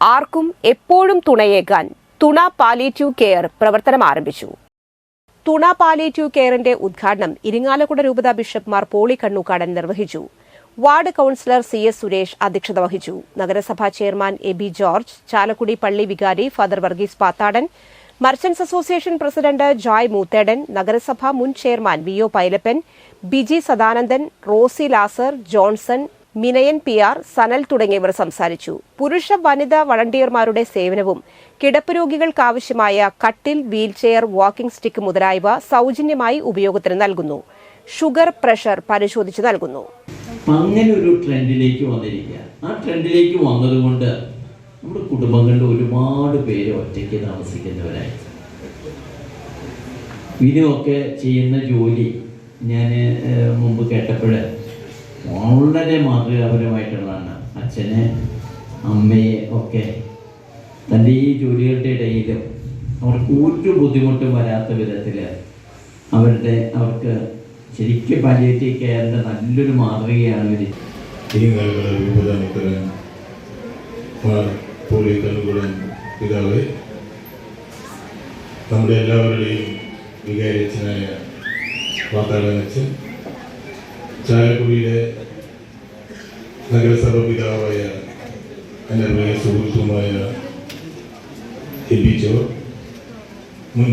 ആർക്കും എപ്പോഴും തുണയേക്കാൻ തുണ പാലിയേറ്റീവ് കെയർ പ്രവർത്തനം ആരംഭിച്ചു. തുണ പാലിയേറ്റീവ് കെയറിന്റെ ഉദ്ഘാടനം ഇരിങ്ങാലക്കുട രൂപത ബിഷപ്പ്മാർ പോളി കണ്ണൂക്കാടൻ നിർവഹിച്ചു. Ward councillor C S Suresh അധ്യക്ഷത വഹിച്ചു. നഗരസഭാ chairman A B George Chalakudy പള്ളി വികാരി father Varghese Pathadan merchants association president Joy Moothedan നഗരസഭാ മുൻ chairman V O Pailappan Biji Sadanandan Rosy Lazar Johnson Minayan P R Sanal തുടങ്ങിയവർ സംസാരിച്ചു. പുരുഷ വനിതാ വളണ്ടിയർമാരുടെ സേവനവും കിടപ്പ് രോഗികൾക്കാവശ്യമായ കട്ടിൽ വീൽചെയർ വാക്കിംഗ് സ്റ്റിക്ക് മുതലായവ സൗജന്യമായി ഉപയോഗത്തിന് നൽകുന്നു. ഷുഗർ പ്രഷർ പരിശോധിച്ച് നൽകുന്നു. അങ്ങനെ ഒരു ട്രെൻഡിലേക്ക് വന്നിരിക്കുക. ആ ട്രെൻഡിലേക്ക് വന്നതുകൊണ്ട് നമ്മുടെ കുടുംബങ്ങളിൽ ഒരുപാട് പേര് ഒറ്റയ്ക്ക് താമസിക്കുന്നവരായി. ഇതിനൊക്കെ ചെയ്യുന്ന ജോലി ഞാൻ മുമ്പ് കേട്ടപ്പോൾ വളരെ മാതൃകാപരമായിട്ടുള്ളതാണ്. അച്ഛനെ അമ്മയെ ഒക്കെ തന്റെ ഈ ജോലികളുടെ ഇടയിലും അവർക്ക് ഒരു ബുദ്ധിമുട്ടും വരാത്ത വിധത്തിൽ അവരുടെ അവർക്ക് ശരിക്കും പാലിയേറ്റീവ് കെയറിന്റെ നല്ലൊരു മാതൃകയാണ് ഇവർ ഇരിങ്ങാലക്കുട രൂപത മുത്തരൻ മാർ പോളി കണ്ണുകുടൻ പിതാവ് നമ്മുടെ എല്ലാവരുടെയും വികാരിച്ചനായ വാർത്താടനച്ചൻ ചാലക്കുടിയിലെ നഗരസഭ പിതാവായ എന്റെ പ്രിയ സുഹൃത്തുമായ എബി ജോർ മുൻ